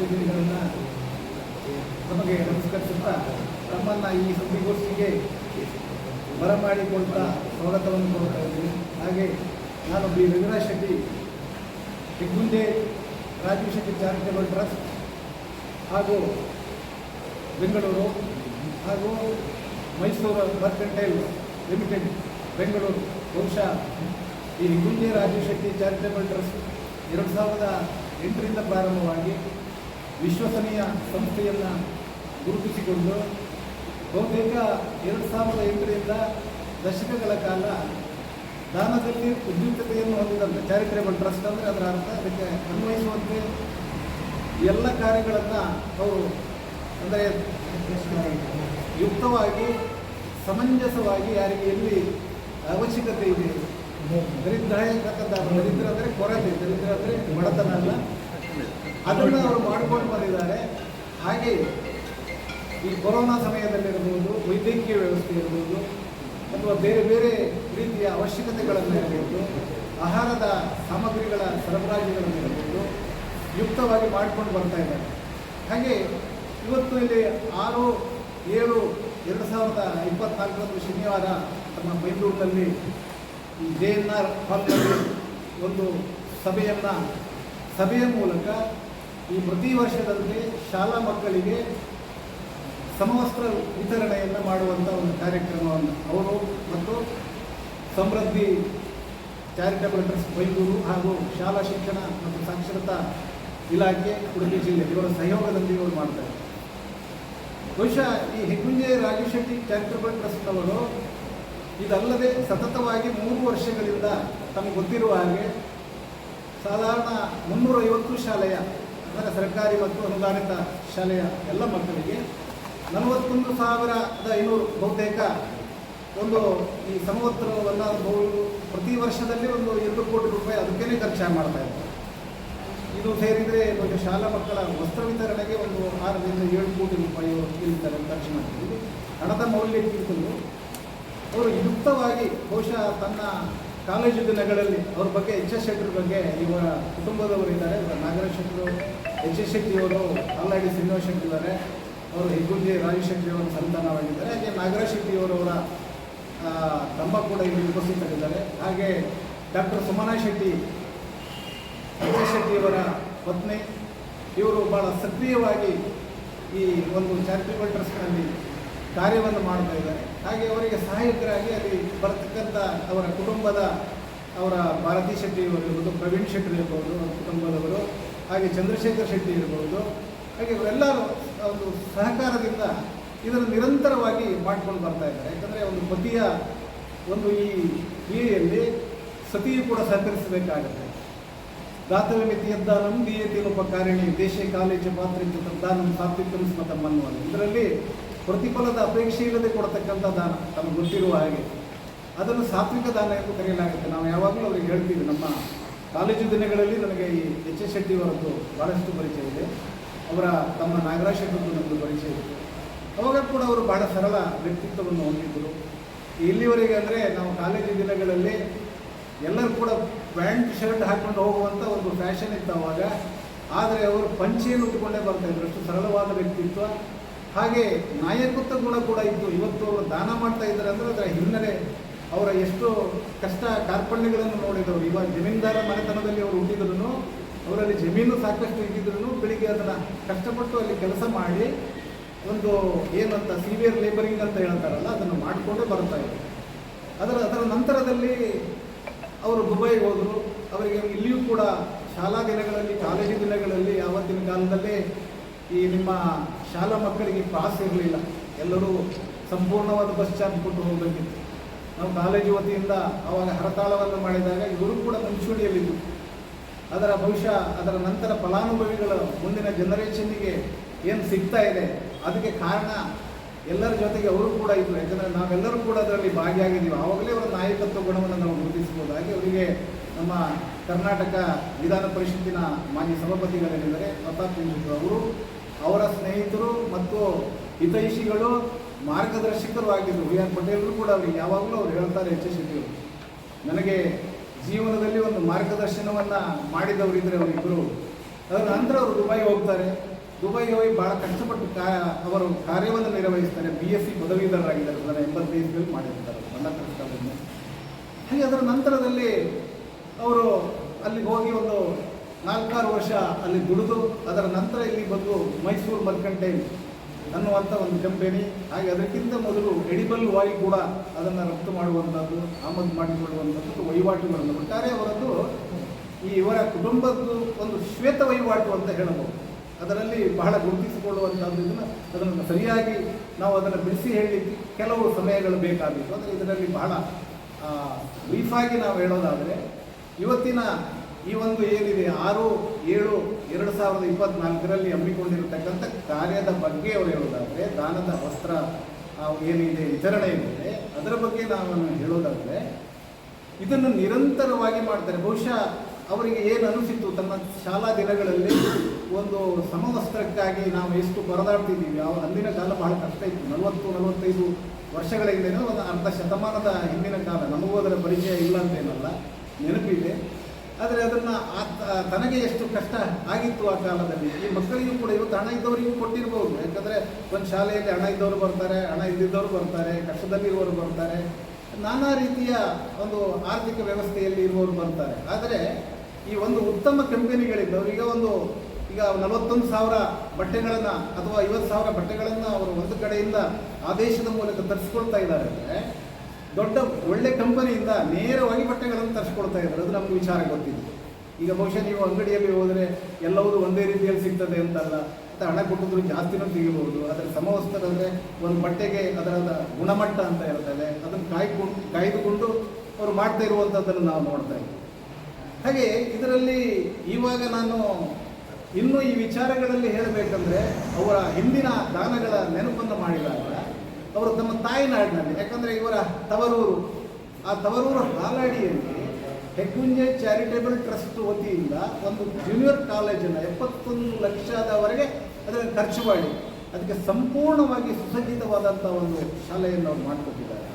ಜನಪ್ರತಿನಿಧಿಗಳನ್ನು ನಮಗೆ ನಮಸ್ಕರಿಸುತ್ತಾ, ನಮ್ಮನ್ನು ಈ ಸುದ್ದಿಗೋಷ್ಠಿಗೆ ಬರಮಾಡಿಕೊಳ್ತಾ ಸ್ವಾಗತವನ್ನು ಕೊಡ್ತಾ ಇದ್ದೀನಿ. ಹಾಗೆ ನಾನು B Raviraj Shetty, Heggunde Rajeev Shetty charitable trust ಹಾಗೂ ಬೆಂಗಳೂರು ಹಾಗೂ ಮೈಸೂರು ಮರ್ಕೆಂಟೈಲ್ ಲಿಮಿಟೆಡ್ ಬೆಂಗಳೂರು, ಬಹುಶಃ ಈ ಹೆಗ್ಗುಂದೆ ರಾಜೀವ್ ಶೆಟ್ಟಿ ಚಾರಿಟೇಬಲ್ ಟ್ರಸ್ಟ್ ಎರಡು ಸಾವಿರದ ಎಂಟರಿಂದ ಪ್ರಾರಂಭವಾಗಿ ವಿಶ್ವಸನೀಯ ಸಂಸ್ಥೆಯನ್ನು ಗುರುತಿಸಿಕೊಂಡು ಬಹುತೇಕ ಎರಡು ಸಾವಿರದ ಎಂಟರಿಂದ ದಶಕಗಳ ಕಾಲ ದಾನದಲ್ಲಿ ಉದ್ಯುಕ್ತತೆಯನ್ನು ಹೊಂದಿದಂಥ ಚಾರಿಟೇಬಲ್ ಟ್ರಸ್ಟ್ ಅಂದರೆ ಅದರ ಅರ್ಥ ಅದಕ್ಕೆ ಅನ್ವಯಿಸುವಂತೆ ಎಲ್ಲ ಕಾರ್ಯಗಳನ್ನು ಅವರು ಅಂದರೆ ಯುಕ್ತವಾಗಿ, ಸಮಂಜಸವಾಗಿ ಯಾರಿಗೆ ಎಲ್ಲಿ ಅವಶ್ಯಕತೆ ಇದೆ ದರಿದ್ರ ಇರ್ತಕ್ಕಂಥ ದರಿದ್ರ ಅಂದರೆ ಕೊರತೆ, ದರಿದ್ರ ಅಂದರೆ ಬಡತನ ಅಲ್ಲ. ಅದನ್ನು ಅವರು ಮಾಡಿಕೊಂಡು ಬಂದಿದ್ದಾರೆ. ಹಾಗೆ ಈ ಕೊರೋನಾ ಸಮಯದಲ್ಲಿರ್ಬೋದು, ವೈದ್ಯಕೀಯ ವ್ಯವಸ್ಥೆ ಇರ್ಬೋದು, ಅಥವಾ ಬೇರೆ ಬೇರೆ ರೀತಿಯ ಅವಶ್ಯಕತೆಗಳನ್ನು ಇರ್ಬೋದು, ಆಹಾರದ ಸಾಮಗ್ರಿಗಳ ಸರಬರಾಜುಗಳನ್ನು ಇರಬಹುದು ಯುಕ್ತವಾಗಿ ಮಾಡಿಕೊಂಡು ಬರ್ತಾ ಇದ್ದಾರೆ. ಹಾಗೆ ಇವತ್ತು ಇಲ್ಲಿ ಆರು, ಏಳು, ಎರಡು ಸಾವಿರದ ಇಪ್ಪತ್ನಾಲ್ಕರಂದು ಶನಿವಾರ ತಮ್ಮ ಬೆಂಗಳೂರಿನಲ್ಲಿ ಈ ಜೆ ಎನ್ ಆರ್ ಒಂದು ಸಭೆಯನ್ನು, ಸಭೆಯ ಮೂಲಕ ಈ ಪ್ರತಿ ವರ್ಷದಂತೆ ಶಾಲಾ ಮಕ್ಕಳಿಗೆ ಸಮವಸ್ತ್ರ ವಿತರಣೆಯನ್ನು ಮಾಡುವಂಥ ಒಂದು ಕಾರ್ಯಕ್ರಮವನ್ನು ಅವರು ಮತ್ತು ಸಮೃದ್ಧಿ ಚಾರಿಟಬಲ್ ಟ್ರಸ್ಟ್ ಬೈಂದೂರು ಹಾಗೂ ಶಾಲಾ ಶಿಕ್ಷಣ ಮತ್ತು ಸಾಕ್ಷರತಾ ಇಲಾಖೆ ಉಡುಪಿ ಜಿಲ್ಲೆ ಇವರ ಸಹಯೋಗದಲ್ಲಿ ಇವರು ಮಾಡ್ತಾರೆ ಬಹುಶಃ ಈ ಹೆಗ್ಗುಂಜೆ ರಾಜಶೆಟ್ಟಿ ಶೆಟ್ಟಿ ಚಾರಿಟಬಲ್ ಟ್ರಸ್ಟ್ನವರು ಇದಲ್ಲದೆ ಸತತವಾಗಿ ಮೂರು ವರ್ಷಗಳಿಂದ ತಮಗೆ ಗೊತ್ತಿರುವ ಹಾಗೆ ಸಾಧಾರಣ ಮುನ್ನೂರೈವತ್ತು ಶಾಲೆಯ ಅಂದರೆ ಸರ್ಕಾರಿ ಮತ್ತು ಅನುದಾನಿತ ಶಾಲೆಯ ಎಲ್ಲ ಮಕ್ಕಳಿಗೆ ನಲವತ್ತೊಂದು ಸಾವಿರದ ಐನೂರು ಬಹುತೇಕ ಒಂದು ಈ ಸಮವಸ್ತ್ರವನ್ನು ಬಹು ಪ್ರತಿ ವರ್ಷದಲ್ಲಿ ಒಂದು ಎರಡು ಕೋಟಿ ರೂಪಾಯಿ ಅದಕ್ಕೇ ಖರ್ಚು ಮಾಡ್ತಾ ಇದ್ದಾರೆ. ಇದು ಸೇರಿದರೆ ಒಂದು ಶಾಲಾ ಮಕ್ಕಳ ವಸ್ತ್ರ ವಿತರಣೆಗೆ ಒಂದು ಆರರಿಂದ ಏಳು ಕೋಟಿ ರೂಪಾಯಿ ಖರ್ಚು ಮಾಡ್ತೀವಿ. ಹಣದ ಹಣದ ಮೌಲ್ಯಕ್ಕಿಂತಲೂ ಅವರು ಯುಕ್ತವಾಗಿ ಬಹುಶಃ ತನ್ನ ಕಾಲೇಜು ದಿನಗಳಲ್ಲಿ ಅವ್ರ ಬಗ್ಗೆ ಎಚ್ ಎಸ್ ಶೆಟ್ಟರ್ ಬಗ್ಗೆ ಇವರ ಕುಟುಂಬದವರು ಇದ್ದಾರೆ. ಇವರ ನಾಗರಾಜ್ ಶೆಟ್ಟರು, ಎಚ್ ಎಸ್ ಶೆಟ್ಟಿ ಅವರು ಅಲ್ಲಾಡಿ ಶ್ರೀನಿವಾಸ್ ಶೆಟ್ಟಿ ಇದ್ದಾರೆ. ಅವರು ಹೆಗ್ಗುಂಜಿ ರಾಜೀವ್ ಶೆಟ್ಟಿ ಅವರ ಸಂತಾನವಾಗಿದ್ದಾರೆ. ಹಾಗೆ ನಾಗರಾಜ್ ಶೆಟ್ಟಿ ಅವರವರ ತಮ್ಮ ಕೂಡ ಇಲ್ಲಿ ಉಪಸ್ಥಿತರಿದ್ದಾರೆ. ಹಾಗೆ ಡಾಕ್ಟರ್ ಸುಮನಾ ಶೆಟ್ಟಿ ಎಸ್ ಶೆಟ್ಟಿಯವರ ಪತ್ನಿ, ಇವರು ಭಾಳ ಸಕ್ರಿಯವಾಗಿ ಈ ಒಂದು ಚಾರಿಟಬಲ್ ಟ್ರಸ್ಟ್ನಲ್ಲಿ ಕಾರ್ಯವನ್ನು ಮಾಡ್ತಾ ಇದ್ದಾರೆ. ಹಾಗೆ ಅವರಿಗೆ ಸಹಾಯಕರಾಗಿ ಅಲ್ಲಿ ಬರ್ತಕ್ಕಂಥ ಅವರ ಕುಟುಂಬದ ಅವರ ಭಾರತಿ ಶೆಟ್ಟಿ ಇರ್ಬೋದು, ಪ್ರವೀಣ್ ಶೆಟ್ಟಿ ಇರ್ಬೋದು, ಅವರ ಕುಟುಂಬದವರು, ಹಾಗೆ ಚಂದ್ರಶೇಖರ್ ಶೆಟ್ಟಿ ಇರ್ಬೋದು, ಹಾಗೆ ಇವರೆಲ್ಲರೂ ಒಂದು ಸಹಕಾರದಿಂದ ಇದನ್ನು ನಿರಂತರವಾಗಿ ಮಾಡ್ಕೊಂಡು ಬರ್ತಾ ಇದ್ದಾರೆ. ಯಾಕಂದರೆ ಒಂದು ಪತಿಯ ಒಂದು ಈ ಕ್ರಿಯೆಯಲ್ಲಿ ಸತಿಯು ಕೂಡ ಸಹಕರಿಸಬೇಕಾಗುತ್ತೆ. ದಾತವ್ಯ ಮಿತಿಯದ್ದಾನಂ ದೀಯತಿಲುಪಕಾರಿಣಿ ದೇಶ ಕಾಲೇಜು ಪಾತ್ರಿಕ ತದ್ದಾನಂ ಸಾತ್ವಿಕ ಸ್ಮತಂ ಅನ್ನುವುದು ಇದರಲ್ಲಿ ಪ್ರತಿಫಲದ ಅಪೇಕ್ಷೆ ಇಲ್ಲದೆ ಕೊಡತಕ್ಕಂಥ ದಾನ ತಮಗೆ ಗೊತ್ತಿರುವ ಹಾಗೆ. ಅದನ್ನು ಸಾತ್ವಿಕ ದಾನ ಎಂದು ಕರೆಯಲಾಗುತ್ತೆ. ನಾವು ಯಾವಾಗಲೂ ಅವರಿಗೆ ಹೇಳ್ತೀವಿ, ನಮ್ಮ ಕಾಲೇಜು ದಿನಗಳಲ್ಲಿ ನನಗೆ ಈ ಎಚ್ ಎಸ್ ಶೆಟ್ಟಿಯವರದ್ದು ಭಾಳಷ್ಟು ಪರಿಚಯ ಇದೆ. ಅವರ ತಮ್ಮ ನಾಗರಾಜ್ ಶೆಟ್ಟರದ್ದು ನಮ್ಮದು ಪರಿಚಯ ಇದೆ. ಅವಾಗ ಕೂಡ ಅವರು ಬಹಳ ಸರಳ ವ್ಯಕ್ತಿತ್ವವನ್ನು ಹೊಂದಿದ್ದರು. ಇಲ್ಲಿವರೆಗೆ ಅಂದರೆ ನಾವು ಕಾಲೇಜು ದಿನಗಳಲ್ಲಿ ಎಲ್ಲರೂ ಕೂಡ ಪ್ಯಾಂಟ್, ಶರ್ಟ್ ಹಾಕ್ಕೊಂಡು ಹೋಗುವಂಥ ಒಂದು ಫ್ಯಾಷನ್ ಇತ್ತು ಅವಾಗ. ಆದರೆ ಅವರು ಪಂಚೆಯನ್ನು ಉಟ್ಕೊಂಡೇ ಬರ್ತಾಯಿದ್ರು ಅಷ್ಟು ಸರಳವಾದ ವ್ಯಕ್ತಿತ್ವ. ಹಾಗೆ ನಾಯಕತ್ವ ಗುಣ ಕೂಡ ಇತ್ತು ಇವತ್ತು ಅವರು ದಾನ ಮಾಡ್ತಾ ಇದ್ದಾರೆ ಅಂದರೆ ಅದರ ಹಿನ್ನೆಲೆ ಅವರ ಎಷ್ಟು ಕಷ್ಟ ಕಾರ್ಪಣ್ಯಗಳನ್ನು ನೋಡಿದರು ಇವಾಗ ಜಮೀನ್ದಾರ ಮನೆತನದಲ್ಲಿ ಅವರು ಹುಟ್ಟಿದ್ರು ಅವರಲ್ಲಿ ಜಮೀನು ಸಾಕಷ್ಟು ಇದ್ದಿದ್ರು ಬೆಳಿಗ್ಗೆ ಅದನ್ನು ಕಷ್ಟಪಟ್ಟು ಅಲ್ಲಿ ಕೆಲಸ ಮಾಡಿ ಒಂದು ಏನಂತ ಸಿವಿಯರ್ ಲೇಬರಿಂಗ್ ಅಂತ ಹೇಳ್ತಾರಲ್ಲ, ಅದನ್ನು ಮಾಡಿಕೊಂಡು ಬರ್ತಾ ಇದ್ರು. ಅದರ ಅದರ ನಂತರದಲ್ಲಿ ಅವರು ದುಬೈಗೆ ಹೋದರು. ಅವರಿಗೆ ಇಲ್ಲಿಯೂ ಕೂಡ ಶಾಲಾ ದಿನಗಳಲ್ಲಿ, ಕಾಲೇಜು ದಿನಗಳಲ್ಲಿ, ಆವತ್ತಿನ ಕಾಲದಲ್ಲಿ ಈ ನಿಮ್ಮ ಶಾಲಾ ಮಕ್ಕಳಿಗೆ ಪಾಸ್ ಇರಲಿಲ್ಲ. ಎಲ್ಲರೂ ಸಂಪೂರ್ಣವಾದ ಬಸ್ ಚಾರ್ಜ್ ಕೊಟ್ಟು ಹೋಗಬೇಕಿತ್ತು. ನಾವು ಕಾಲೇಜು ವತಿಯಿಂದ ಆವಾಗ ಹರತಾಳವನ್ನು ಮಾಡಿದಾಗ ಇವರು ಕೂಡ ಮುಂಚೂಣಿಯಲ್ಲಿದ್ದರು ಅದರ ಬಹುಶಃ ಅದರ ನಂತರ ಫಲಾನುಭವಿಗಳು ಮುಂದಿನ ಜನರೇಷನ್ನಿಗೆ ಏನು ಸಿಗ್ತಾ ಇದೆ, ಅದಕ್ಕೆ ಕಾರಣ ಎಲ್ಲರ ಜೊತೆಗೆ ಅವರು ಕೂಡ ಇದ್ದರು ಯಾಕಂದರೆ ನಾವೆಲ್ಲರೂ ಕೂಡ ಅದರಲ್ಲಿ ಭಾಗಿಯಾಗಿದ್ದೀವಿ. ಆವಾಗಲೇ ಅವರ ನಾಯಕತ್ವ ಗುಣವನ್ನು ನಾವು ಗುರುತಿಸಬಹುದು. ಹಾಗೆ ಅವರಿಗೆ ನಮ್ಮ ಕರ್ನಾಟಕ ವಿಧಾನ ಪರಿಷತ್ತಿನ ಮಾಜಿ ಸಭಾಪತಿಗಳೇನೆಂದರೆ ಪ್ರತಾಪ್ ಅವರು ಅವರ ಸ್ನೇಹಿತರು ಮತ್ತು ಹಿತೈಷಿಗಳು ಮಾರ್ಗದರ್ಶಕರು ಆಗಿದ್ದರು ವಿ ಆರ್ ಪಟೇಲರು ಕೂಡ ಅವರಿಗೆ ಯಾವಾಗಲೂ ಅವ್ರು ಹೇಳ್ತಾರೆ ಎಚ್ ಎಸ್ ಶೆಟ್ಟಿಯವರು. ನನಗೆ ಜೀವನದಲ್ಲಿ ಒಂದು ಮಾರ್ಗದರ್ಶನವನ್ನು ಮಾಡಿದವರಿದ್ದರೆ ಅವರಿಬ್ಬರು ಅದರ ನಂತರ ಅವರು ದುಬೈ ಹೋಗ್ತಾರೆ. ದುಬೈ ಹೋಗಿ ಭಾಳ ಕಷ್ಟಪಟ್ಟು ಕಾ, ಅವರು ಕಾರ್ಯವನ್ನು ನಿರ್ವಹಿಸ್ತಾರೆ. ಬಿ ಎಸ್ ಸಿ ಪದವೀಧರರಾಗಿದ್ದಾರೆ ಅದನ್ನು ಎಂಬತ್ತೈದರಲ್ಲಿ ಮಾಡಿರ್ತಾರೆ ಬಣ್ಣ ಕಷ್ಟ ಹಾಗೆ ಅದರ ನಂತರದಲ್ಲಿ ಅವರು ಅಲ್ಲಿಗೆ ಹೋಗಿ ಒಂದು ನಾಲ್ಕಾರು ವರ್ಷ ಅಲ್ಲಿ ದುಡಿದು ಅದರ ನಂತರ ಇಲ್ಲಿ ಬಂದು ಮೈಸೂರು ಮರ್ಕಂಟೈಲ್ ಅನ್ನುವಂಥ ಒಂದು ಕಂಪೆನಿ ಹಾಗೆ ಅದಕ್ಕಿಂತ ಮೊದಲು ಎಡಿಬಲ್ ವಾಯು ಕೂಡ ಅದನ್ನು ರಫ್ತು ಮಾಡುವಂಥದ್ದು ಆಮದು ಮಾಡಿಕೊಳ್ಳುವಂಥದ್ದು ವಹಿವಾಟುಗಳನ್ನು ಒಟ್ಟಾರೆ ಅವರದ್ದು ಈ ಇವರ ಕುಟುಂಬದ್ದು ಒಂದು ಶ್ವೇತ ವಹಿವಾಟು ಅಂತ ಹೇಳಬಹುದು. ಅದರಲ್ಲಿ ಬಹಳ ಗುರುತಿಸಿಕೊಳ್ಳುವಂಥದ್ದು ಇದನ್ನು ಅದನ್ನು ಸರಿಯಾಗಿ ನಾವು ಅದನ್ನು ಬಿಡಿಸಿ ಹೇಳಿ ಕೆಲವು ಸಮಯಗಳು ಬೇಕಾಗಿತ್ತು ಅಂದರೆ ಇದರಲ್ಲಿ ಬಹಳ ಬ್ರೀಫಾಗಿ ನಾವು ಹೇಳೋದಾದರೆ, ಇವತ್ತಿನ ಈ ಒಂದು ಏನಿದೆ, ಆರು, ಏಳು, ಎರಡು ಸಾವಿರದ ಇಪ್ಪತ್ನಾಲ್ಕರಲ್ಲಿ ಹಮ್ಮಿಕೊಂಡಿರತಕ್ಕಂಥ ಕಾರ್ಯದ ಬಗ್ಗೆ ಅವರು ಹೇಳೋದಾದರೆ, ದಾನದ ವಸ್ತ್ರ ಏನಿದೆ, ವಿತರಣೆ ಇದೆ ಅದರ ಬಗ್ಗೆ ನಾವು ಹೇಳೋದಾದರೆ, ಇದನ್ನು ನಿರಂತರವಾಗಿ ಮಾಡ್ತಾರೆ. ಬಹುಶಃ ಅವರಿಗೆ ಏನು ಅನಿಸಿತ್ತು, ತನ್ನ ಶಾಲಾ ದಿನಗಳಲ್ಲಿ ಒಂದು ಸಮವಸ್ತ್ರಕ್ಕಾಗಿ ನಾವು ಎಷ್ಟು ಪರದಾಡ್ತಿದ್ದೀವಿ ಅವ ಅಂದಿನ ಕಾಲ ಬಹಳ ಕಷ್ಟ ಇತ್ತು. ನಲವತ್ತು, ನಲವತ್ತೈದು ವರ್ಷಗಳ ಹಿಂದೆ ಒಂದು ಅರ್ಧ ಶತಮಾನದ ಹಿಂದಿನ ಕಾಲ, ನಮಗೂ ಅದರ ಪರಿಚಯ ಇಲ್ಲ ಅಂತೇನಲ್ಲ ನೆನಪಿದೆ. ಆದರೆ ಅದನ್ನು ತನಗೆ ಎಷ್ಟು ಕಷ್ಟ ಆಗಿತ್ತು ಆ ಕಾಲದಲ್ಲಿ, ಈ ಮಕ್ಕಳಿಗೂ ಕೂಡ, ಇವತ್ತು ಹಣ ಇದ್ದವರಿಗೂ ಕೊಟ್ಟಿರ್ಬೋದು. ಯಾಕಂದರೆ ಒಂದು ಶಾಲೆಯಲ್ಲಿ ಹಣ ಇದ್ದವರು ಬರ್ತಾರೆ, ಹಣ ಇದ್ದಿದ್ದವರು ಬರ್ತಾರೆ, ಕಷ್ಟದಲ್ಲಿರುವವರು ಬರ್ತಾರೆ. ನಾನಾ ರೀತಿಯ ಒಂದು ಆರ್ಥಿಕ ವ್ಯವಸ್ಥೆಯಲ್ಲಿ ಇರುವವರು ಬರ್ತಾರೆ. ಆದರೆ ಈ ಒಂದು ಉತ್ತಮ ಕಂಪನಿಗಳಿಂದ ಅವರಿಗೆ ಒಂದು, ಈಗ ನಲವತ್ತೊಂದು ಸಾವಿರ ಬಟ್ಟೆಗಳನ್ನು ಅಥವಾ ಐವತ್ತು ಸಾವಿರ ಬಟ್ಟೆಗಳನ್ನು ಅವರು ಒಂದು ಕಡೆಯಿಂದ ಆದೇಶದ ಮೂಲಕ ತರಿಸ್ಕೊಳ್ತಾ ಇದ್ದಾರೆ ಅಂದರೆ ದೊಡ್ಡ ಒಳ್ಳೆ ಕಂಪನಿಯಿಂದ ನೇರವಾಗಿ ಬಟ್ಟೆಗಳನ್ನು ತರಿಸ್ಕೊಳ್ತಾ ಇದ್ದಾರೆ. ಅದು ನಮ್ಗೆ ವಿಚಾರ ಗೊತ್ತಿದೆ. ಈಗ ಬಹುಶಃ ನೀವು ಅಂಗಡಿಯಲ್ಲಿ ಹೋದರೆ ಎಲ್ಲವೂ ಒಂದೇ ರೀತಿಯಲ್ಲಿ ಸಿಗ್ತದೆ ಅಂತಲ್ಲ. ಮತ್ತು ಹಣ ಕೊಟ್ಟಿದ್ರು ಜಾಸ್ತಿನೂ ತೆಗಿಬಹುದು. ಅದರ ಸಮವಸ್ತ್ರ ಅಂದರೆ ಒಂದು ಬಟ್ಟೆಗೆ ಅದರ ಗುಣಮಟ್ಟ ಅಂತ ಇರ್ತದೆ. ಅದನ್ನು ಕಾಯ್ಕೊಂಡು ಕಾಯ್ದುಕೊಂಡು ಅವರು ಮಾಡ್ತಾ ಇರುವಂಥದ್ದನ್ನು ನಾವು ನೋಡ್ತಾ ಇದ್ದೀವಿ. ಹಾಗೆ ಇದರಲ್ಲಿ ಇವಾಗ ನಾನು ಇನ್ನೂ ಈ ವಿಚಾರಗಳಲ್ಲಿ ಹೇಳಬೇಕಂದ್ರೆ ಅವರ ಹಿಂದಿನ ದಾನಗಳ ನೆನಪನ್ನು ಮಾಡಿದಾಗ ಅವರು ತಮ್ಮ ತಾಯಿನಾಡಿನಲ್ಲಿ ಯಾಕಂದರೆ ಇವರ ತವರೂರು, ಆ ತವರೂರು ಹಾಲಾಡಿಯಲ್ಲಿ ಹೆಗ್ಗುಂಜೆ ಚಾರಿಟೇಬಲ್ ಟ್ರಸ್ಟ್ ವತಿಯಿಂದ ಒಂದು ಜೂನಿಯರ್ ಕಾಲೇಜನ್ನು ಎಪ್ಪತ್ತೊಂದು ಲಕ್ಷದವರೆಗೆ ಅದರಲ್ಲಿ ಖರ್ಚು ಮಾಡಿ, ಅದಕ್ಕೆ ಸಂಪೂರ್ಣವಾಗಿ ಸುಸಜ್ಜಿತವಾದಂಥ ಒಂದು ಶಾಲೆಯನ್ನು ಅವರು ಮಾಡಿಕೊಟ್ಟಿದ್ದಾರೆ.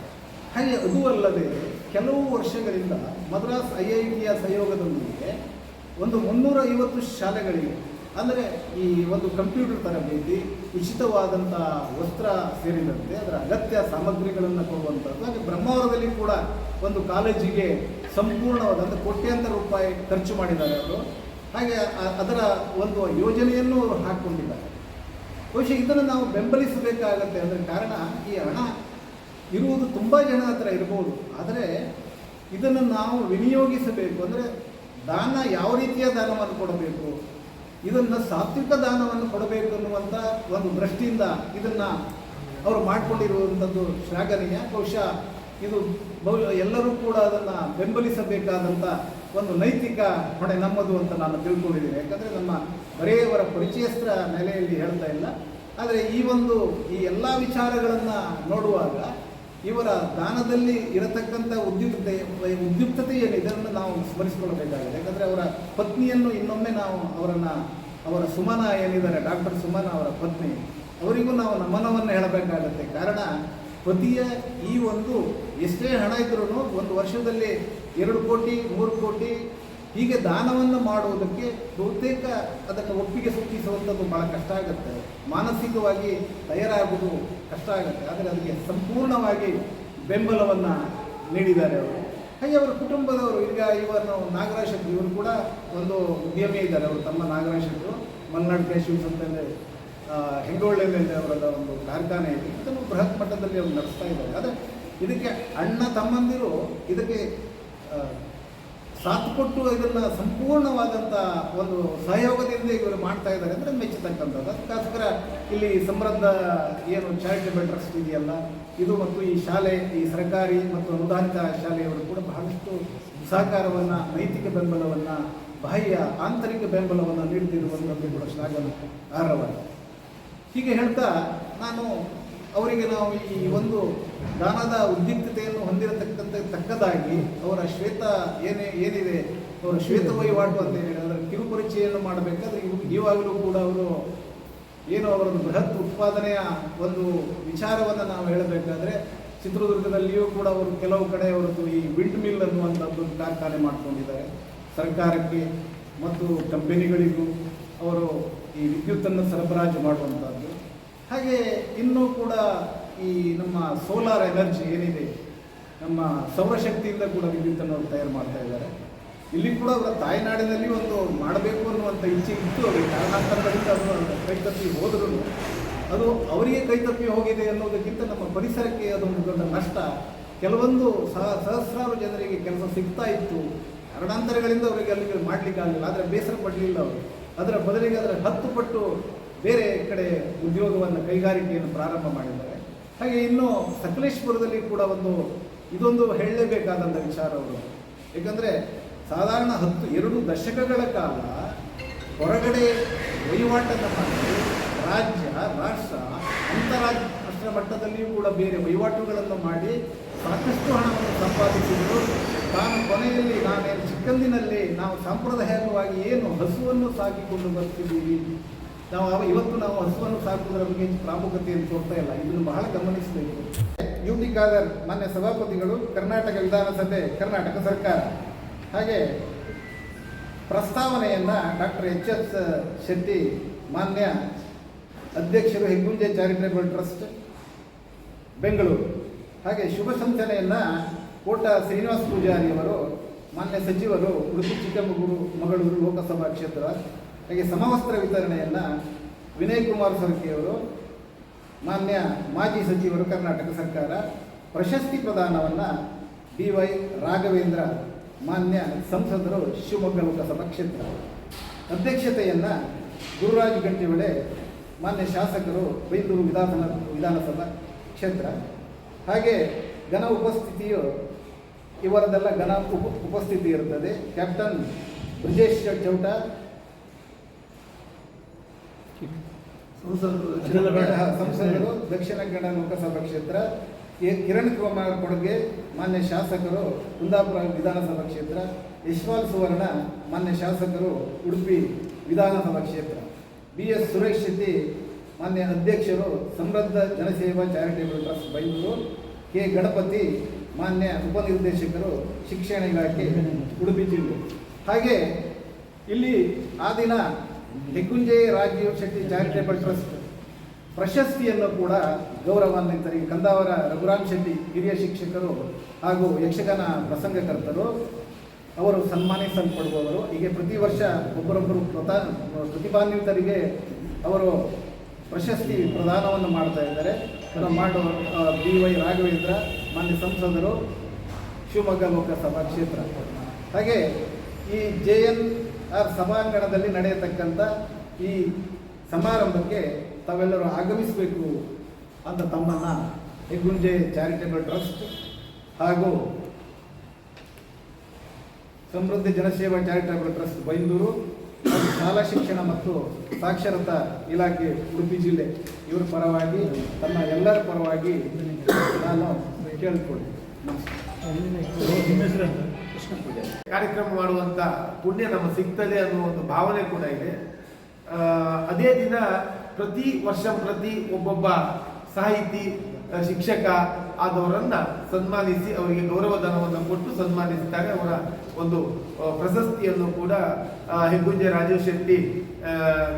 ಹಾಗೆ ಅದು ಅಲ್ಲದೆ ಕೆಲವು ವರ್ಷಗಳಿಂದ ಮದ್ರಾಸ್ ಐ ಐ ಟಿಯ ಸಹಯೋಗದೊಂದಿಗೆ ಒಂದು ಮುನ್ನೂರ ಐವತ್ತು ಶಾಲೆಗಳಿಗೆ, ಅಂದರೆ ಈ ಒಂದು ಕಂಪ್ಯೂಟರ್ ತರಬೇತಿ ಉಚಿತವಾದಂಥ ವಸ್ತ್ರ ಸೇರಿದಂತೆ ಅದರ ಅಗತ್ಯ ಸಾಮಗ್ರಿಗಳನ್ನು ಕೊಡುವಂಥದ್ದು. ಹಾಗೆ ಬ್ರಹ್ಮಾವರದಲ್ಲಿ ಕೂಡ ಒಂದು ಕಾಲೇಜಿಗೆ ಸಂಪೂರ್ಣವಾದ ಅಂದರೆ ಕೋಟ್ಯಾಂತರ ರೂಪಾಯಿ ಖರ್ಚು ಮಾಡಿದ್ದಾರೆ ಅವರು. ಹಾಗೆ ಅದರ ಒಂದು ಯೋಜನೆಯನ್ನು ಅವರು ಹಾಕ್ಕೊಂಡಿದ್ದಾರೆ ಬಹುಶಃ ಇದನ್ನು ನಾವು ಬೆಂಬಲಿಸಬೇಕಾಗತ್ತೆ. ಅದರ ಕಾರಣ ಈ ಹಣ ಇರುವುದು ತುಂಬ ಜನ ಹತ್ರ ಇರ್ಬೋದು. ಆದರೆ ಇದನ್ನು ನಾವು ವಿನಿಯೋಗಿಸಬೇಕು. ಅಂದರೆ ದಾನ ಯಾವ ರೀತಿಯ ದಾನವನ್ನು ಕೊಡಬೇಕು? ಇದನ್ನು ಸಾತ್ವಿಕ ದಾನವನ್ನು ಕೊಡಬೇಕು ಅನ್ನುವಂಥ ಒಂದು ದೃಷ್ಟಿಯಿಂದ ಇದನ್ನು ಅವರು ಮಾಡಿಕೊಂಡಿರುವಂಥದ್ದು ಶ್ಲಾಘನೀಯ. ಬಹುಶಃ ಇದು ಬಹು, ಎಲ್ಲರೂ ಕೂಡ ಅದನ್ನು ಬೆಂಬಲಿಸಬೇಕಾದಂಥ ಒಂದು ನೈತಿಕ ಹೊಣೆ ನಮ್ಮದು ಅಂತ ನಾನು ತಿಳ್ಕೊಂಡಿದ್ದೀನಿ. ಯಾಕಂದರೆ ನಮ್ಮ ಬರೆಯವರ ಪರಿಚಯಸ್ತ್ರ ನೆಲೆಯಲ್ಲಿ ಹೇಳ್ತಾ ಇಲ್ಲ. ಆದರೆ ಈ ಒಂದು ಈ ಎಲ್ಲ ವಿಚಾರಗಳನ್ನು ನೋಡುವಾಗ ಇವರ ದಾನದಲ್ಲಿ ಇರತಕ್ಕಂಥ ಉದ್ಯುಕ್ತತೆ ಉದ್ಯುಕ್ತತೆ ಏನಿದೆ ಇದನ್ನು ನಾವು ಸ್ಮರಿಸಿಕೊಳ್ಳಬೇಕಾಗಿದೆ. ಯಾಕಂದರೆ ಅವರ ಪತ್ನಿಯನ್ನು ಇನ್ನೊಮ್ಮೆ ನಾವು ಅವರನ್ನು, ಅವರ ಸುಮನ ಏನಿದ್ದಾರೆ, ಡಾಕ್ಟರ್ ಸುಮನ ಅವರ ಪತ್ನಿ, ಅವರಿಗೂ ನಾವು ನಮನವನ್ನು ಹೇಳಬೇಕಾಗತ್ತೆ. ಕಾರಣ ಪತಿಯ ಈ ಒಂದು ಎಷ್ಟೇ ಹಣ ಇದ್ರೂ ಒಂದು ವರ್ಷದಲ್ಲಿ ಎರಡು ಕೋಟಿ, ಮೂರು ಕೋಟಿ ಹೀಗೆ ದಾನವನ್ನು ಮಾಡುವುದಕ್ಕೆ ಬಹುತೇಕ ಅದಕ್ಕೆ ಒಪ್ಪಿಗೆ ಸೂಚಿಸುವಂಥದ್ದು ಭಾಳ ಕಷ್ಟ ಆಗುತ್ತೆ. ಮಾನಸಿಕವಾಗಿ ತಯಾರಾಗುವುದು ಕಷ್ಟ ಆಗುತ್ತೆ. ಆದರೆ ಅದಕ್ಕೆ ಸಂಪೂರ್ಣವಾಗಿ ಬೆಂಬಲವನ್ನು ನೀಡಿದ್ದಾರೆ ಅವರು. ಹಾಗೆ ಅವರ ಕುಟುಂಬದವರು, ಈಗ ಇವರು ನಾಗರಾಜ್ ಶೆಟ್ಟಿ ಇವರು ಕೂಡ ಒಂದು ಉದ್ಯಮಿ ಇದ್ದಾರೆ. ಅವರು ತಮ್ಮ ನಾಗರಾಜ್ ಶೆಟ್ಟರು ಮಲ್ನಾಡ್ ಕ್ಯಾಶ್ಯೂಸ್ ಅಂತಂದರೆ ಹೆಂಗೋಳ್ಳೆಯಲ್ಲಿ ಅವರದ ಒಂದು ಕಾರ್ಖಾನೆ. ಇದೆ ಇದನ್ನು ಬೃಹತ್ ಮಟ್ಟದಲ್ಲಿ ಅವರು ನಡೆಸ್ತಾ ಇದ್ದಾರೆ. ಆದರೆ ಇದಕ್ಕೆ ಅಣ್ಣ ತಮ್ಮಂದಿರು ಇದಕ್ಕೆ ಸಾಥ್ ಕೊಟ್ಟು ಇದನ್ನು ಸಂಪೂರ್ಣವಾದಂಥ ಒಂದು ಸಹಯೋಗದಿಂದ ಇವರು ಮಾಡ್ತಾ ಇದ್ದಾರೆ ಅಂದರೆ ಮೆಚ್ಚತಕ್ಕಂಥದ್ದು. ಅದಕ್ಕೋಸ್ಕರ ಇಲ್ಲಿ ಸಮೃದ್ಧ ಏನು ಚಾರಿಟೇಬಲ್ ಟ್ರಸ್ಟ್ ಇದೆಯಲ್ಲ, ಇದು ಮತ್ತು ಈ ಶಾಲೆ, ಈ ಸರ್ಕಾರಿ ಮತ್ತು ಅನುದಾನಿತ ಶಾಲೆಯವರು ಕೂಡ ಬಹಳಷ್ಟು ಸಹಕಾರವನ್ನು, ನೈತಿಕ ಬೆಂಬಲವನ್ನು, ಬಾಹ್ಯ ಆಂತರಿಕ ಬೆಂಬಲವನ್ನು ನೀಡುತ್ತಿರುವಂಥದ್ದು ಕೂಡ ಶ್ಲಾಘನ ಅರ್ಹವಾಗಿದೆ ಹೀಗೆ ಹೇಳ್ತಾ ನಾನು ಅವರಿಗೆ ನಾವು ಈ ಒಂದು ದಾನದ ಉದ್ಯುಕ್ತತೆಯನ್ನು ಹೊಂದಿರತಕ್ಕಂಥ, ತಕ್ಕದಾಗಿ ಅವರ ಶ್ವೇತ ಏನೇ, ಏನಿದೆ, ಅವರ ಶ್ವೇತ ವಹಿವಾಟು ಅಂತ ಹೇಳಿ, ಅದರ ಕಿರುಪರಿಚಯನ್ನು ಮಾಡಬೇಕಾದ್ರೆ ಇವು ಇವಾಗಲೂ ಕೂಡ ಅವರು ಏನು ಅವರ ಬೃಹತ್ ಉತ್ಪಾದನೆಯ ಒಂದು ವಿಚಾರವನ್ನು ನಾವು ಹೇಳಬೇಕಾದ್ರೆ ಚಿತ್ರದುರ್ಗದಲ್ಲಿಯೂ ಕೂಡ ಅವರು ಕೆಲವು ಕಡೆ ಅವರದ್ದು ಈ ವಿಂಡ್ ಮಿಲ್ ಅನ್ನುವಂಥದ್ದು ಕಾರ್ಖಾನೆ ಮಾಡ್ಕೊಂಡಿದ್ದಾರೆ. ಸರ್ಕಾರಕ್ಕೆ ಮತ್ತು ಕಂಪೆನಿಗಳಿಗೂ ಅವರು ಈ ವಿದ್ಯುತ್ತನ್ನು ಸರಬರಾಜು ಮಾಡುವಂಥದ್ದು. ಹಾಗೆ ಇನ್ನೂ ಕೂಡ ಈ ನಮ್ಮ ಸೋಲಾರ್ ಎನರ್ಜಿ ಏನಿದೆ, ನಮ್ಮ ಸೌರಶಕ್ತಿಯಿಂದ ಕೂಡ ವಿದ್ಯುತ್ತನ್ನು ಅವರು ತಯಾರು ಮಾಡ್ತಾ ಇದ್ದಾರೆ. ಇಲ್ಲಿ ಕೂಡ ಅವರ ತಾಯ್ನಾಡಿನಲ್ಲಿ ಒಂದು ಮಾಡಬೇಕು ಅನ್ನುವಂಥ ಇಚ್ಛೆ ಇತ್ತು ಅವರಿಗೆ ಕಾರಣಾಂತರಗಳಿಂದ ಅವರು ಕೈತಪ್ಪಿ ಹೋದ್ರೂ. ಅದು ಅವರಿಗೆ ಕೈತಪ್ಪಿ ಹೋಗಿದೆ ಅನ್ನೋದಕ್ಕಿಂತ ನಮ್ಮ ಪರಿಸರಕ್ಕೆ ಅದೊಂದು ದೊಡ್ಡ ನಷ್ಟ. ಕೆಲವೊಂದು ಸಹ ಸಹಸ್ರಾರು ಜನರಿಗೆ ಕೆಲಸ ಸಿಗ್ತಾ ಇತ್ತು. ಕಾರಣಾಂತರಗಳಿಂದ ಅವರಿಗೆ ಅಲ್ಲಿಗೆ ಮಾಡಲಿಕ್ಕಾಗಲಿಲ್ಲ, ಆದರೆ ಬೇಸರ ಪಡಲಿಲ್ಲ ಅವರು. ಅದರ ಬದಲಿಗೆ ಅದರ ಹತ್ತು ಪಟ್ಟು ಬೇರೆ ಕಡೆ ಉದ್ಯೋಗವನ್ನು ಕೈಗಾರಿಕೆಯನ್ನು ಪ್ರಾರಂಭ ಮಾಡಿದ್ದಾರೆ. ಹಾಗೆ ಇನ್ನು ಸಕಲೇಶ್ಪುರದಲ್ಲಿ ಕೂಡ ಒಂದು, ಇದೊಂದು ಹೇಳಲೇಬೇಕಾದಂಥ ವಿಚಾರ ಅವರು. ಏಕೆಂದರೆ ಸಾಧಾರಣ ಹತ್ತು, ಎರಡು ದಶಕಗಳ ಕಾಲ ಹೊರಗಡೆ ವಹಿವಾಟನ್ನು ಮಾಡಿ ರಾಜ್ಯ, ರಾಷ್ಟ್ರ ಅಂತಾರಾಷ್ಟ್ರ ಮಟ್ಟದಲ್ಲಿಯೂ ಕೂಡ ಬೇರೆ ವಹಿವಾಟುಗಳನ್ನು ಮಾಡಿ ಸಾಕಷ್ಟು ಹಣವನ್ನು ಸಂಪಾದಿಸಿದರು. ತಾನು ಕೊನೆಯಲ್ಲಿ, ನಾನೇನು ಚಿಕ್ಕಂದಿನಲ್ಲಿ ನಾವು ಸಾಂಪ್ರದಾಯಿಕವಾಗಿ ಏನು ಹಸುವನ್ನು ಸಾಕಿಕೊಂಡು ಬರ್ತಿದ್ದೀವಿ ನಾವು ಇವತ್ತು ನಾವು ಹಸುವನ್ನು ಸಾಕುವುದರ ಬಗ್ಗೆ ಪ್ರಾಮುಖ್ಯತೆಯನ್ನು ಕೊಡ್ತಾ ಇಲ್ಲ. ಇದನ್ನು ಬಹಳ ಗಮನಿಸಬೇಕು. ಯು ಟಿ ಖಾದರ್ ಮಾನ್ಯ ಸಭಾಪತಿಗಳು, ಕರ್ನಾಟಕ ವಿಧಾನಸಭೆ ಕರ್ನಾಟಕ ಸರ್ಕಾರ. ಹಾಗೆ ಪ್ರಸ್ತಾವನೆಯನ್ನು ಡಾಕ್ಟರ್ ಎಚ್ ಎಸ್ ಶೆಟ್ಟಿ, ಮಾನ್ಯ ಅಧ್ಯಕ್ಷರು ಹೆಗ್ಗುಂಜೆ ಚಾರಿಟೇಬಲ್ ಟ್ರಸ್ಟ್, ಬೆಂಗಳೂರು. ಹಾಗೆ ಶುಭ ಸಂಚನೆಯನ್ನ ಕೋಟ ಶ್ರೀನಿವಾಸ ಪೂಜಾರಿ ಅವರು, ಮಾನ್ಯ ಸಚಿವರು, ಉಡುಪಿ ಚಿಕ್ಕಮಗಳೂರು, ಮಗಳೂರು ಲೋಕಸಭಾ ಕ್ಷೇತ್ರ ಹಾಗೆ ಸಮವಸ್ತ್ರ ವಿತರಣೆಯನ್ನು ವಿನಯ್ ಕುಮಾರ್ ಸೊರಕೆಯವರು, ಮಾನ್ಯ ಮಾಜಿ ಸಚಿವರು, ಕರ್ನಾಟಕ ಸರ್ಕಾರ ಪ್ರಶಸ್ತಿ ಪ್ರದಾನವನ್ನು ಡಿ ವೈ ರಾಘವೇಂದ್ರ, ಮಾನ್ಯ ಸಂಸದರು ಶಿವಮೊಗ್ಗ ಲೋಕಸಭಾ ಕ್ಷೇತ್ರ ಅಧ್ಯಕ್ಷತೆಯನ್ನು ಗುರುರಾಜ್ ಗಂಟಿವಳೆ ಮಾನ್ಯ ಶಾಸಕರು ಬೈಂದೂರು ವಿಧಾನ ವಿಧಾನಸಭಾ ಕ್ಷೇತ್ರ ಹಾಗೆ ಘನ ಉಪಸ್ಥಿತಿಯು ಇವರದೆಲ್ಲ ಘನ ಉಪ, ಉಪಸ್ಥಿತಿ ಇರುತ್ತದೆ ಕ್ಯಾಪ್ಟನ್ ಬ್ರಿಜೇಶ್ ಚೌಟ ಸಂಸದರು ದಕ್ಷಿಣ ಕನ್ನಡ ಲೋಕಸಭಾ ಕ್ಷೇತ್ರ ಕಿರಣ್ ಕುಮಾರ್ ಕೊಡುಗೆ ಮಾನ್ಯ ಶಾಸಕರು ಕುಂದಾಪುರ ವಿಧಾನಸಭಾ ಕ್ಷೇತ್ರ, ಯಶ್ವಾಲ್ ಸುವರ್ಣ ಮಾನ್ಯ ಶಾಸಕರು ಉಡುಪಿ ವಿಧಾನಸಭಾ ಕ್ಷೇತ್ರ. ಬಿ ಎಸ್ ಸುರೇಶ್ ಶೆಟ್ಟಿ ಮಾನ್ಯ ಅಧ್ಯಕ್ಷರು Samruddha Janaseva charitable trust Byndoor K Ganapati ಮಾನ್ಯ ಉಪನಿರ್ದೇಶಕರು ಶಿಕ್ಷಣ ಇಲಾಖೆ ಉಡುಪಿ ಜಿಲ್ಲೆ. ಹಾಗೆ ಇಲ್ಲಿ ಆ ದಿನ ಹೆಗ್ಗುಂಜೆ ರಾಜೀವ್ ಶೆಟ್ಟಿ ಚಾರಿಟೇಬಲ್ ಟ್ರಸ್ಟ್ ಪ್ರಶಸ್ತಿಯನ್ನು ಕೂಡ ಗೌರವಾನ್ವಿತರಿಗೆ ಕಂದಾವರ ರಘುರಾಮ್ ಶೆಟ್ಟಿ ಹಿರಿಯ ಶಿಕ್ಷಕರು ಹಾಗೂ ಯಕ್ಷಗಾನ ಪ್ರಸಂಗಕರ್ತರು, ಅವರು ಸನ್ಮಾನಿಸಲ್ಪಡುವವರು ಹೀಗೆ ಪ್ರತಿ ವರ್ಷ ಒಬ್ಬರೊಬ್ಬರು ಪ್ರತಾ ಪ್ರತಿಭಾನ್ವಿತರಿಗೆ ಅವರು ಪ್ರಶಸ್ತಿ ಪ್ರದಾನವನ್ನು ಮಾಡ್ತಾ ಇದ್ದಾರೆ. ಮಾಡೋ ಬಿ ವೈ ರಾಘವೇಂದ್ರ, ಮಾನ್ಯ ಸಂಸದರು, ಶಿವಮೊಗ್ಗ ಲೋಕಸಭಾ ಕ್ಷೇತ್ರ. ಹಾಗೆ ಈ ಜೆ ಎನ್ ಆರ್ ಸಭಾಂಗಣದಲ್ಲಿ ನಡೆಯತಕ್ಕಂಥ ಈ ಸಮಾರಂಭಕ್ಕೆ ತಾವೆಲ್ಲರೂ ಆಗಮಿಸಬೇಕು ಅಂತ ತಮ್ಮನ್ನು ಹೆಗ್ಗುಂಜೆ ಚಾರಿಟೇಬಲ್ ಟ್ರಸ್ಟ್ ಹಾಗೂ ಸಮೃದ್ಧಿ ಜನಸೇವಾ ಚಾರಿಟೇಬಲ್ ಟ್ರಸ್ಟ್ ಬೈಂದೂರು ಶಾಲಾ ಶಿಕ್ಷಣ ಮತ್ತು ಸಾಕ್ಷರತಾ ಇಲಾಖೆ ಉಡುಪಿ ಜಿಲ್ಲೆ, ಇವರ ಪರವಾಗಿ, ತಮ್ಮ ಎಲ್ಲರ ಪರವಾಗಿ ನಾನು ಕೇಳಿಕೊಳ್ಳಿ. ಕಾರ್ಯಕ್ರಮ ಮಾಡುವಂತ ಪುಣ್ಯ ನಮ್ಮ ಸಿಗ್ತದೆ ಅನ್ನೋ ಒಂದು ಭಾವನೆ ಕೂಡ ಇದೆ. ಅದೇ ದಿನ ಪ್ರತಿ ವರ್ಷ ಪ್ರತಿ ಒಬ್ಬೊಬ್ಬ ಸಾಹಿತಿ ಶಿಕ್ಷಕ ಆದವರನ್ನ ಸನ್ಮಾನಿಸಿ ಅವರಿಗೆ ಗೌರವಧನವನ್ನು ಕೊಟ್ಟು ಸನ್ಮಾನಿಸ್ತಾರೆ. ಅವರ ಒಂದು ಪ್ರಶಸ್ತಿಯನ್ನು ಕೂಡ ಹೆಗ್ಗುಂಜೆ ರಾಜೀವ್ ಶೆಟ್ಟಿ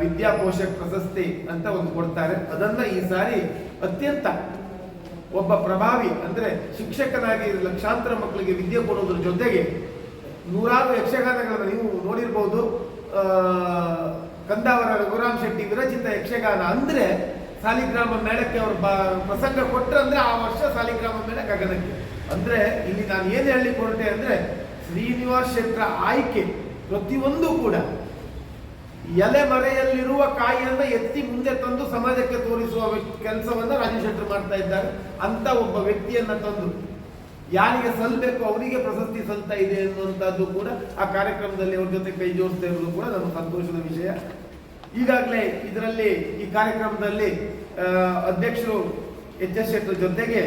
ವಿದ್ಯಾಪೋಷಕ್ ವಿದ್ಯಾ ಪೋಷಕ್ ಪ್ರಶಸ್ತಿ ಅಂತ ಒಂದು ಕೊಡ್ತಾರೆ. ಅದನ್ನ ಈ ಸಾರಿ ಅತ್ಯಂತ ಒಬ್ಬ ಪ್ರಭಾವಿ ಅಂದರೆ ಶಿಕ್ಷಕನಾಗಿ ಲಕ್ಷಾಂತರ ಮಕ್ಕಳಿಗೆ ವಿದ್ಯೆ ಕೊಡೋದ್ರ ಜೊತೆಗೆ ನೂರಾರು ಯಕ್ಷಗಾನಗಳನ್ನು ನೀವು ನೋಡಿರ್ಬೋದು. ಕಂದಾವರ ರಘುರಾಮ್ ಶೆಟ್ಟಿ ವಿರಚಿತ ಯಕ್ಷಗಾನ ಅಂದರೆ ಸಾಲಿಗ್ರಾಮ ಮೇಳಕ್ಕೆ ಅವರು ಪ್ರಸಂಗ ಅಂದರೆ ಆ ವರ್ಷ ಸಾಲಿಗ್ರಾಮ ಮೇಳ ಗಗನಕ್ಕೆ. ಅಂದರೆ ಇಲ್ಲಿ ನಾನು ಏನು ಹೇಳಲಿಕ್ಕೆ ಅಂದ್ರೆ ಶ್ರೀನಿವಾಸ್ ಕ್ಷೇತ್ರ ಆಯ್ಕೆ ಪ್ರತಿಯೊಂದು ಕೂಡ ಎಲೆ ಮರೆಯಲ್ಲಿರುವ ಕಾಯಿಯನ್ನು ಎತ್ತಿ ಮುಂದೆ ತಂದು ಸಮಾಜಕ್ಕೆ ತೋರಿಸುವ ಕೆಲಸವನ್ನ ರಾಜೀವ್ ಶೆಟ್ಟರ್ ಮಾಡ್ತಾ ಇದ್ದಾರೆ. ಅಂತ ಒಬ್ಬ ವ್ಯಕ್ತಿಯನ್ನ ತಂದು, ಯಾರಿಗೆ ಸಲ್ಲಬೇಕು ಅವರಿಗೆ ಪ್ರಶಸ್ತಿ ಸಲ್ತಾ ಇದೆ ಅನ್ನುವಂಥದ್ದು ಕೂಡ ಆ ಕಾರ್ಯಕ್ರಮದಲ್ಲಿ ಅವ್ರ ಜೊತೆ ಕೈ ಜೋಡಿಸ್ತಾ ಇರೋದು ಕೂಡ ನಮ್ಮ ಸಂತೋಷದ ವಿಷಯ. ಈಗಾಗಲೇ ಇದರಲ್ಲಿ ಈ ಕಾರ್ಯಕ್ರಮದಲ್ಲಿ ಅಧ್ಯಕ್ಷರು ಎಚ್ ಎಸ್ ಶೆಟ್ಟರ್ ಜೊತೆಗೆ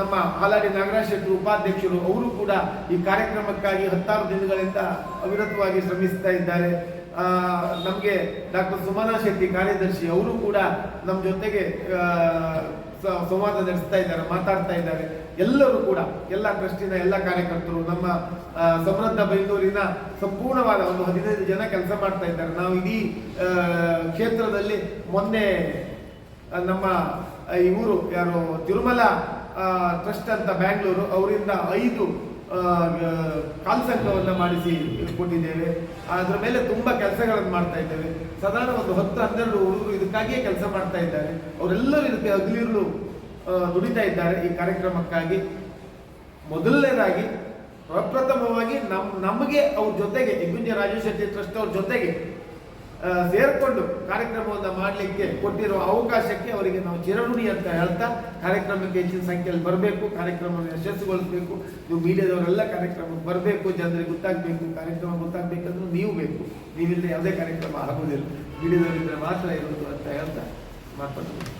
ನಮ್ಮ ಹಾಲಾಡಿ ನಾಗರಾಜ್ ಶೆಟ್ಟರು ಉಪಾಧ್ಯಕ್ಷರು, ಅವರು ಕೂಡ ಈ ಕಾರ್ಯಕ್ರಮಕ್ಕಾಗಿ ಹತ್ತಾರು ದಿನಗಳಿಂದ ಅವಿರತವಾಗಿ ಶ್ರಮಿಸ್ತಾ ಇದ್ದಾರೆ. ನಮಗೆ ಡಾಕ್ಟರ್ ಸುಮನಾ ಶೆಟ್ಟಿ ಕಾರ್ಯದರ್ಶಿ ಅವರು ಕೂಡ ನಮ್ಮ ಜೊತೆಗೆ ಸಂವಾದ ನಡೆಸ್ತಾ ಇದ್ದಾರೆ, ಮಾತಾಡ್ತಾ ಇದ್ದಾರೆ. ಎಲ್ಲರೂ ಕೂಡ, ಎಲ್ಲ ಟ್ರಸ್ಟಿನ ಎಲ್ಲ ಕಾರ್ಯಕರ್ತರು, ನಮ್ಮ ಸಮೃದ್ಧ ಬೆಂಗಳೂರಿನ ಸಂಪೂರ್ಣವಾದ ಒಂದು ಹದಿನೈದು ಜನ ಕೆಲಸ ಮಾಡ್ತಾ ಇದ್ದಾರೆ. ನಾವು ಇಡೀ ಕ್ಷೇತ್ರದಲ್ಲಿ ಮೊನ್ನೆ ನಮ್ಮ ಇವರು ಯಾರು, ತಿರುಮಲ ಟ್ರಸ್ಟ್ ಅಂತ ಬ್ಯಾಂಗ್ಳೂರು, ಅವರಿಂದ ಐದು ಕಾಲ್ ಸಂಘವನ್ನು ಮಾಡಿಸಿ ಕೊಟ್ಟಿದ್ದೇವೆ. ಅದರ ಮೇಲೆ ತುಂಬ ಕೆಲಸಗಳನ್ನು ಮಾಡ್ತಾ ಇದ್ದೇವೆ. ಸಾಧಾರಣ ಒಂದು ಹತ್ತು, ಹನ್ನೆರಡು ಹುಡುಗರು ಇದಕ್ಕಾಗಿಯೇ ಕೆಲಸ ಮಾಡ್ತಾ ಇದ್ದಾರೆ. ಅವರೆಲ್ಲರೂ ಇದಕ್ಕೆ ಹಗಲಿರುಳು ದುಡಿತಾ ಇದ್ದಾರೆ ಈ ಕಾರ್ಯಕ್ರಮಕ್ಕಾಗಿ. ಮೊದಲನೇದಾಗಿ, ಪ್ರಪ್ರಥಮವಾಗಿ ನಮ್, ನಮಗೆ ಅವ್ರ ಜೊತೆಗೆ ಯಜ್ಞ ರಾಜೇಶ್ ಶೆಟ್ಟಿ ಟ್ರಸ್ಟ್ ಅವ್ರ ಜೊತೆಗೆ ಸೇರ್ಕೊಂಡು ಕಾರ್ಯಕ್ರಮವನ್ನು ಮಾಡಲಿಕ್ಕೆ ಕೊಟ್ಟಿರುವ ಅವಕಾಶಕ್ಕೆ ಅವರಿಗೆ ನಾವು ಚಿರಋಣಿ ಅಂತ ಹೇಳ್ತಾ ಕಾರ್ಯಕ್ರಮಕ್ಕೆ ಹೆಚ್ಚಿನ ಸಂಖ್ಯೆಯಲ್ಲಿ ಬರಬೇಕು, ಕಾರ್ಯಕ್ರಮವನ್ನು ಯಶಸ್ಸುಗೊಳಿಸಬೇಕು ನೀವು ಮೀಡಿಯಾದವರೆಲ್ಲ ಕಾರ್ಯಕ್ರಮಕ್ಕೆ ಬರಬೇಕು, ಜನರಿಗೆ ಗೊತ್ತಾಗಬೇಕು, ಕಾರ್ಯಕ್ರಮ ಗೊತ್ತಾಗಬೇಕಂದ್ರೆ ನೀವು ಬೇಕು. ನೀವಿಲ್ಲದೆ ಯಾವುದೇ ಕಾರ್ಯಕ್ರಮ ಆಗೋದಿಲ್ಲ. ಮೀಡಿಯಾದವರಿದ್ದರೆ ಮಾತ್ರ ಇರೋದು ಅಂತ ಹೇಳ್ತಾ ಮಾತಾಡ್ತೀನಿ.